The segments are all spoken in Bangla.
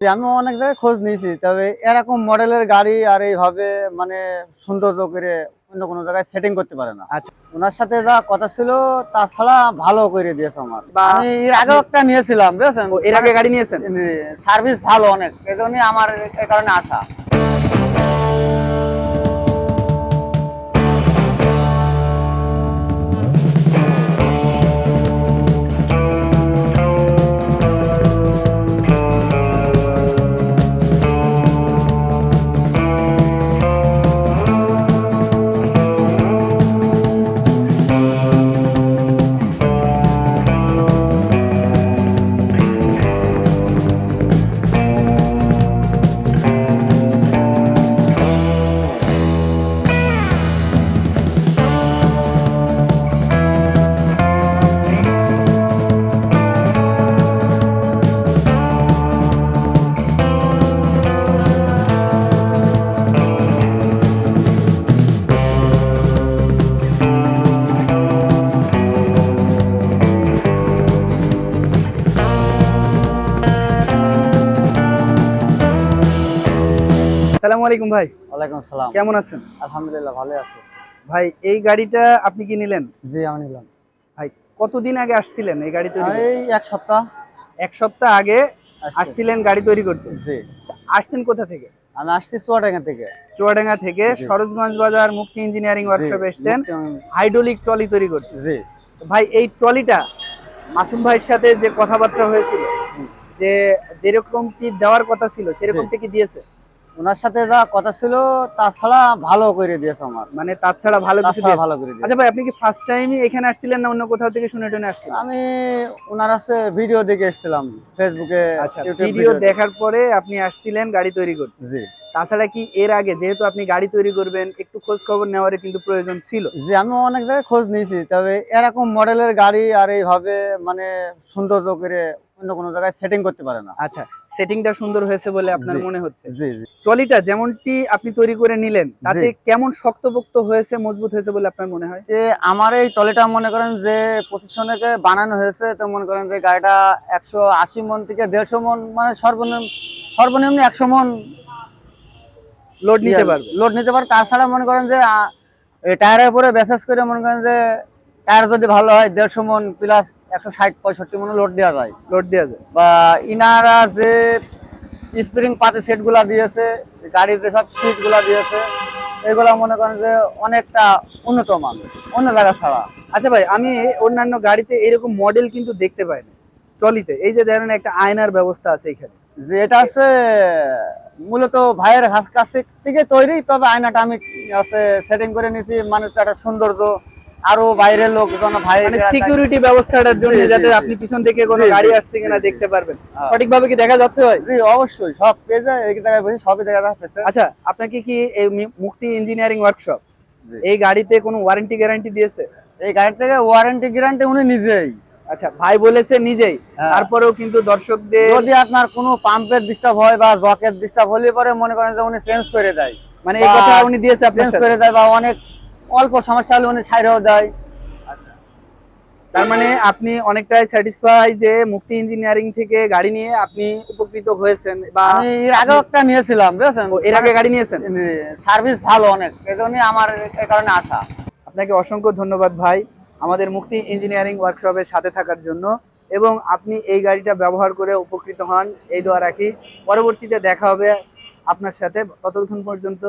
আমি অনেক জায়গায় খোঁজ নিয়েছি তবে এরকম মডেলের গাড়ি আর এইভাবে মানে সুন্দর করে অন্য কোনো জায়গায় সেটিং করতে পারে না। আচ্ছা। ওনার সাথে যা কথা ছিল তাছাড়া ভালো করে দিয়েছে আমার। আমি এর আগে একটা নিয়েছিলাম বুঝেছেন? এর আগে গাড়ি নিয়েছেন? সার্ভিস ভালো অনেক এই জন্যই আমার এই কারণে আসা সালামু আলাইকুম ভাই। ওয়ালাইকুম সালাম কেমন আছেন? আলহামদুলিল্লাহ ভালো আছে। ভাই এই গাড়িটা আপনি কি নিলেন? জি আমি নিলাম। ভাই কতদিন আগে আসছিলেন এই গাড়ি তৈরি এই এক সপ্তাহ। এক সপ্তাহ আগে আসছিলেন গাড়ি তৈরি করতে? জি। আচ্ছা, আসছেন কোথা থেকে? আমি আসছি চুয়াডাঙ্গা থেকে। চুয়াডাঙ্গা থেকে সরোজগঞ্জ বাজার মুক্তি ইঞ্জিনিয়ারিং ওয়ার্কশপে এসেছেন। হাইড্রোলিক ট্রলি তৈরি করতে। জি। ভাই এই ট্রলিটা মাসুম ভাইয়ের সাথে যে কথাবার্তা হয়েছিল। যে যেরকমটি দেওয়ার কথা ছিল সেরকমটি কি দিয়েছে? ওনার সাথে যা কথা ছিল তাছাড়া ভালো করে দিয়েছে আমার। মানে তাছাড়া ভালো কিছু দিয়েছে? ভালো করে দিয়েছে। আচ্ছা ভাই আপনি কি ফার্স্ট টাইমই এখানে আসছিলেন না অন্য কোথাও থেকে শুনে টুনে আসছিলেন? আমি ওনার কাছে ভিডিও দেখে এসেছিলাম ফেসবুকে আচ্ছা ভিডিও দেখার পরে আপনি আসছিলেন গাড়ি তৈরি করতে। জি। তাছাড়া কি এর আগে যেহেতু আপনি গাড়ি তৈরি করবেন খোঁজ খবর নেওয়ার কিন্তু প্রয়োজন ছিল। যে আমি অনেক জায়গায় খোঁজ নিয়েছি তবে এরকম মডেলের গাড়ি আর এইভাবে মানে সৌন্দর্য করে অন্য কোনো জায়গায় সেটিং করতে পারে না। আচ্ছা সেটিংটা সুন্দর হয়েছে বলে আপনার মনে হচ্ছে? জি জি। ট্রলিটা যেমনটি আপনি তৈরি করে নিলেন তাতে। কেমন শক্তপোক্ত হয়েছে মজবুত হয়েছে বলে আপনার মনে হয়? যে আমার এই ট্রলিটা মনে করেন যে প্রতিষ্ঠানকে বানানো হয়েছে তো মনে করেন যে গাড়িটা একশো আশি মন থেকে দেড়শো মন মানে সর্বনিম্ন সর্বনিম্ন একশো মন লোড নিতে পারবে। লোড নিতে পারে তাছাড়া মনে করেন যে টায়ারের উপরে বেসেস করে মনে করেন যে টায়ার যদি ভালো হয় দেড়শো মন প্লাস একশো ষাট পঁয়ষট্টি মন লোড দেওয়া যায়। লোড দেওয়া যায়। বা ইনারা যে স্প্রিং পাতে সেটগুলা দিয়েছে গাড়ির যে সব সিটগুলা দিয়েছে এগুলা মনে করেন যে অনেকটা উন্নত মান অন্য জায়গা ছাড়া। আচ্ছা ভাই আমি অন্যান্য গাড়িতে এরকম মডেল কিন্তু দেখতে পাই না ট্রলিতে। এই যে ধরেন একটা আয়নার ব্যবস্থা আছে এখানে। যে এটা হচ্ছে মূলত ভাইয়ের কাছ- কাছে থেকে তৈরি তবে আয়নাটা আমি আছে সেটিং করে নিয়েছি। মানুষ একটা সৌন্দর্য আরও বাইরের লোকজন ভাই মানে সিকিউরিটি ব্যবস্থাটার জন্য যাতে আপনি পিছন থেকে কোনো গাড়ি আসছে কিনা দেখতে পারবেন। হ্যাঁ। সঠিকভাবে কি দেখা যাচ্ছে ভাই? জি অবশ্যই। সব পেজে এই জায়গায় বসে সবই দেখা যাচ্ছে। আচ্ছা আপনাকে কি এই মুক্তি ইঞ্জিনিয়ারিং ওয়ার্কশপ এই গাড়িতে কোনো ওয়ারেন্টি গ্যারান্টি দিয়েছে? এই গাড়ি থেকে ওয়ারেন্টি গ্যারান্টি উনি নিজেই। আচ্ছা ভাই বলেছে নিজেই। হ্যাঁ। তারপরেও কিন্তু দর্শকদের যদি আপনার কোনো পাম্পের ডিস্টার্ব হয় বা জকের ডিস্টার্ব হলে পরে মনে করেন যে উনি চেঞ্জ করে দেয়। মানে এই কথা উনি দিয়েছে চেঞ্জ করে দেয় বা অনেক অল্প সমস্যা হলে উনি ছাইরেও দেয়। আচ্ছা। তার মানে আপনি অনেকটাই স্যাটিসফাই যে মুক্তি ইঞ্জিনিয়ারিং থেকে গাড়ি নিয়ে আপনি উপকৃত হয়েছেন বা আমি এর আগে একটা নিয়েছিলাম বুঝেছেন? এর আগে গাড়ি নিয়েছেন? সার্ভিস ভালো অনেক আমার এই কারণে আসা আপনাকে অসংখ্য ধন্যবাদ ভাই। আমাদের মুক্তি ইঞ্জিনিয়ারিং ওয়ার্কশপের সাথে থাকার জন্য। এবং আপনি এই গাড়িটা ব্যবহার করে উপকৃত হন। এই দোয়া রাখি। পরবর্তীতে দেখা হবে আপনার সাথে। ততক্ষণ পর্যন্ত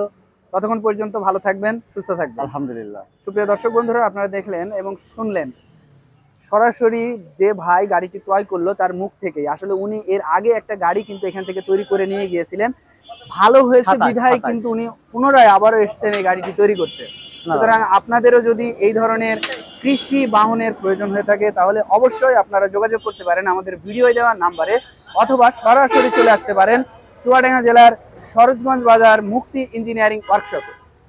ততক্ষণ পর্যন্ত ভালো থাকবেন সুস্থ থাকবেন। আলহামদুলিল্লাহ। সুপ্রিয় দর্শক বন্ধুরা আপনারা দেখলেন এবং শুনলেন সরাসরি যে ভাই গাড়িটি ক্রয় করল তার মুখ থেকেই। আসলে উনি এর আগে একটা গাড়ি কিন্তু এখান থেকে তৈরি করে নিয়ে গিয়েছিলেন। ভালো হয়েছে বিধায় কিন্তু উনি পুনরায় আবারও এসেছেন এই গাড়িটি তৈরি করতে। সুতরাং আপনাদেরও যদি এই ধরনের কৃষি বাহনের প্রয়োজন হয়ে থাকে, তাহলে অবশ্যই আপনারা যোগাযোগ করতে পারেন আমাদের ভিডিও দেওয়া নাম্বারে অথবা সরাসরি চলে আসতে পারেন চুয়াডাঙ্গা জেলার সরোজগঞ্জ বাজার মুক্তি ইঞ্জিনিয়ারিং ওয়ার্কশপে।